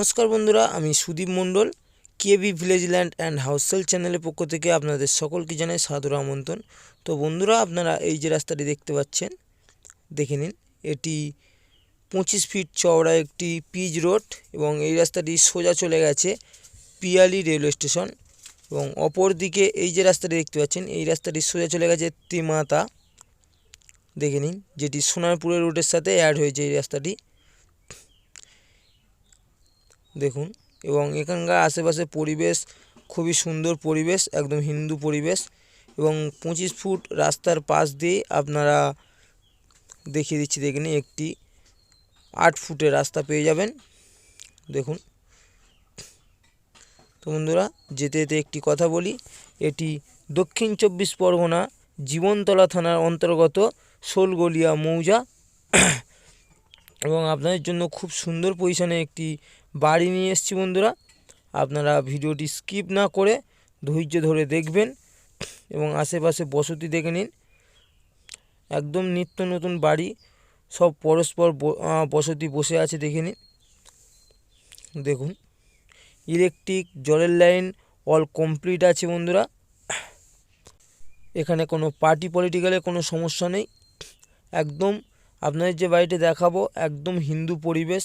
নমস্কার বন্ধুরা, আমি Sudip Mondal, KB village land and হাউসেল চ্যানেলের পক্ষ থেকে আপনাদের সকলকে জানাই সাদর আমন্ত্রণ। তো বন্ধুরা, আপনারা এই যে রাস্তাটি দেখতে পাচ্ছেন, দেখে নিন, এটি পঁচিশ ফিট চওড়া একটি পিচ রোড এবং এই রাস্তাটি সোজা চলে গেছে পিয়ালি রেলওয়ে স্টেশন এবং অপর দিকে এই যে রাস্তাটি দেখতে পাচ্ছেন, এই রাস্তাটি সোজা চলে গেছে তিমাতা। দেখে নিন, যেটি সোনারপুরের রুটের সাথে অ্যাড হয়েছে এই রাস্তাটি। দেখুন। এবং এখানকার আশেপাশে পরিবেশ খুবই সুন্দর পরিবেশ, একদম হিন্দু পরিবেশ। এবং পঁচিশ ফুট রাস্তার পাশ দিয়ে আপনারা দেখিয়ে দিচ্ছি, দেখে নিন, একটি আট ফুটের রাস্তা পেয়ে যাবেন। দেখুন। তো বন্ধুরা, যেতে যেতে একটি কথা বলি, এটি দক্ষিণ চব্বিশ পরগনা জীবনতলা থানার অন্তর্গত শোলগলিয়া মৌজা। এবং আপনাদের জন্য খুব সুন্দর পজিশনে একটি বাড়ি নিয়ে এসেছি বন্ধুরা। আপনারা ভিডিওটি স্কিপ না করে ধৈর্য ধরে দেখবেন এবং আশেপাশে বসতি দেখে নিন। একদম নিত্য নতুন বাড়ি, সব পরস্পর বসতি বসে আছে দেখে নিন। দেখুন, ইলেকট্রিক, জলের লাইন, অল কমপ্লিট আছে বন্ধুরা। এখানে কোনো পার্টি পলিটিক্যালের কোনো সমস্যা নেই। একদম আপনাদের যে বাড়িটি দেখাবো, একদম হিন্দু পরিবেশ।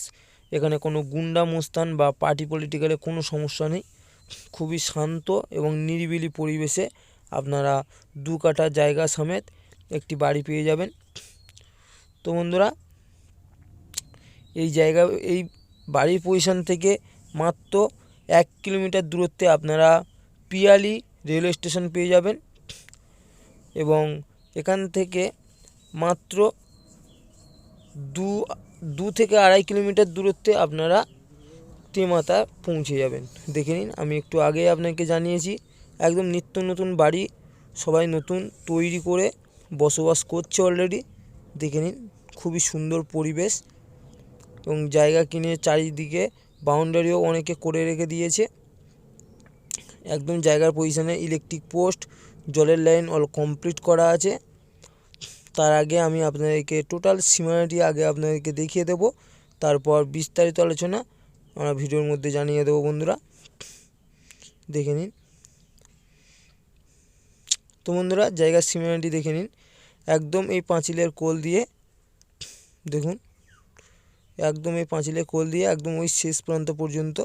এখানে কোনো গুন্ডা মুস্তান বা পার্টি পলিটিক্যালের কোনো সমস্যা নেই। খুবই শান্ত এবং নিরিবিলি পরিবেশে আপনারা দু কাঠা জায়গা সমেত একটি বাড়ি পেয়ে যাবেন। তো বন্ধুরা, এই জায়গা, এই বাড়ির পজিশন থেকে মাত্র এক কিলোমিটার দূরত্বে আপনারা পিয়ালি রেলওয়ে স্টেশন পেয়ে যাবেন এবং এখান থেকে মাত্র দু দু থেকে আড়াই কিলোমিটার দূরত্বে আপনারা তেমাতা পৌঁছে যাবেন। দেখে নিন, আমি একটু আগে আপনাকে জানিয়েছি, একদম নিত্য নতুন বাড়ি, সবাই নতুন, তৈরি করে বসবাস করছে অলরেডি দেখে নিন, খুবই সুন্দর পরিবেশ এবং জায়গা কিনে চারিদিকে বাউন্ডারিও অনেকে করে রেখে দিয়েছে। একদম জায়গার পজিশনে ইলেকট্রিক পোস্ট জলের লাইন অল কমপ্লিট করা আছে। তার আগে আমি আপনাদেরকে টোটাল সীমানাটি আগে আপনাদেরকে দেখিয়ে দেব। তারপর বিস্তারিত আলোচনা আমরা ভিডিওর মধ্যে জানিয়ে দেবো বন্ধুরা। দেখে নিন। তো বন্ধুরা, জায়গার সীমানাটি দেখে নিন। একদম এই পাঁচিলের কোল দিয়ে, দেখুন। একদম এই পাঁচিলের কোল দিয়ে একদম ওই শেষ প্রান্ত পর্যন্ত।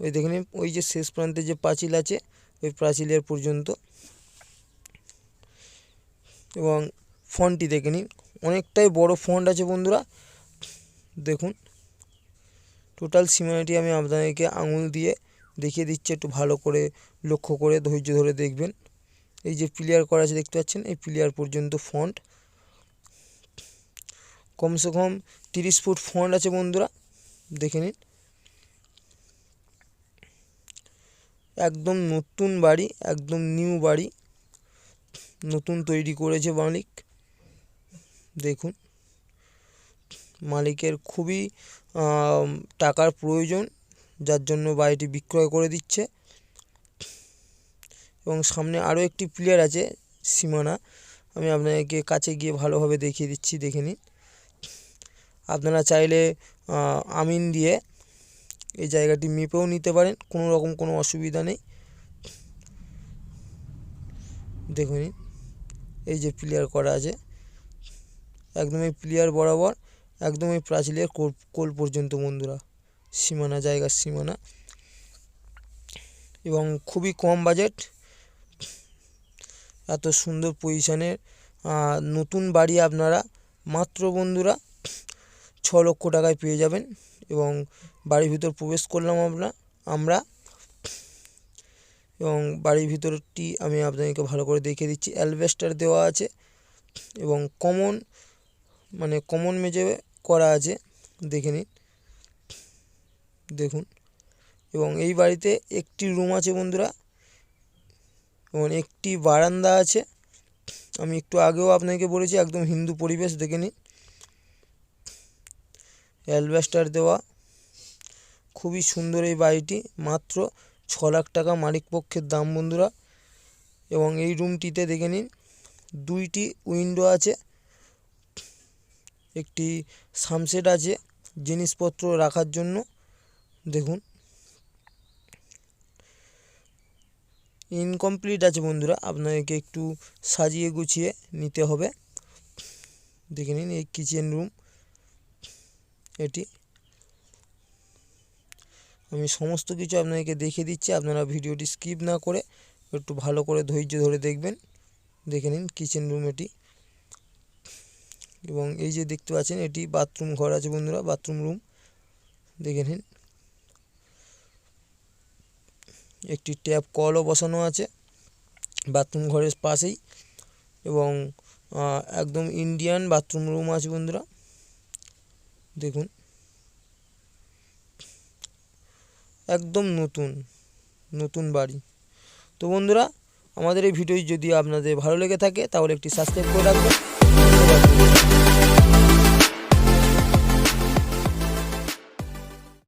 ওই দেখে নিন, ওই যে শেষ প্রান্তে যে পাঁচিল আছে, ওই পাঁচিলের পর্যন্ত। এবং ফন্টটি দেখে নিন। অনেকটাই বড় ফন্ট আছে বন্ধুরা। দেখুন টোটাল সীমানাটি আমি আপনাদেরকে আঙুল দিয়ে দেখিয়ে দিচ্ছি, একটু ভালো করে লক্ষ্য করে, ধৈর্য ধরে দেখবেন। এই যে প্লেয়ার করা আছে, দেখতে পাচ্ছেন? এই প্লেয়ার পর্যন্ত ফন্ট কমসে কম তিরিশ ফুট ফন্ট আছে বন্ধুরা। দেখে নিন। একদম নতুন বাড়ি, একদম নিউ বাড়ি। নতুন তৈরি করেছে মালিক। দেখুন। মালিকের খুবই টাকার প্রয়োজন, যার জন্য বাড়িটি বিক্রয় করে দিচ্ছে। এবং সামনে আরও একটি প্লেয়ার আছে, সীমানা। আমি আপনাদেরকে কাছে গিয়ে ভালোভাবে দেখিয়ে দিচ্ছি, দেখে নিন। আপনারা চাইলে আমিন দিয়ে এই জায়গাটি মেপেও নিতে পারেন, কোনো রকম কোনো অসুবিধা নেই। দেখে নিন এই যে প্লেয়ার করা আছে। একদম এই প্লেয়ার বরাবর একদম এই প্রাচীলের কোল কোল পর্যন্ত বন্ধুরা। সীমানা, জায়গার সীমানা। এবং খুবই কম বাজেট এত সুন্দর পজিশনের নতুন বাড়ি আপনারা মাত্র বন্ধুরা ছ লক্ষ টাকায় পেয়ে যাবেন। এবং বাড়ির ভিতর প্রবেশ করলাম আমরা আমরা। এবং বাড়ির ভিতরটি আমি আপনাদেরকে ভালো করে দেখিয়ে দিচ্ছি। অ্যালবেস্টার দেওয়া আছে। এবং কমন মানে কমন মেজে করা আছে, দেখে নিন। দেখুন। এবং এই বাড়িতে একটি রুম আছে বন্ধুরা। এবং একটি বারান্দা আছে। আমি একটু আগেও আপনাকে বলেছি, একদম হিন্দু পরিবেশ, দেখে নিন। অ্যালবেস্টার দেওয়া। খুবই সুন্দর এই বাড়িটি। মাত্র ছ লাখ টাকা মালিক পক্ষের দাম বন্ধুরা। এবং এই রুমটিতে দেখে নিন, দুইটি উইন্ডো আছে। একটি সানসেট আছে জিনিসপত্র রাখার জন্য। দেখুন। ইনকমপ্লিট আছে বন্ধুরা, আপনাকে একটু সাজিয়ে গুছিয়ে নিতে হবে। দেখে নিন এই কিচেন রুম এটি। আমি সমস্ত কিছু আপনাকে দেখিয়ে দিচ্ছি, আপনারা ভিডিওটি স্কিপ না করে একটু ভালো করে ধৈর্য ধরে দেখবেন। দেখে নিন কিচেন রুম এটি। এবং এই যে দেখতে পাচ্ছেন, এটি বাথরুম ঘর আছে বন্ধুরা, বাথরুম রুম। দেখে নিন। একটি ট্যাপ কলও বসানো আছে বাথরুম ঘরের পাশেই এবং একদম ইন্ডিয়ান বাথরুম রুম আছে বন্ধুরা। দেখুন। একদম নতুন নতুন বাড়ি। তো বন্ধুরা, আমাদের এই ভিডিও যদি আপনাদের ভালো লেগে থাকে, তাহলে একটি সাবস্ক্রাইব করে রাখবেন।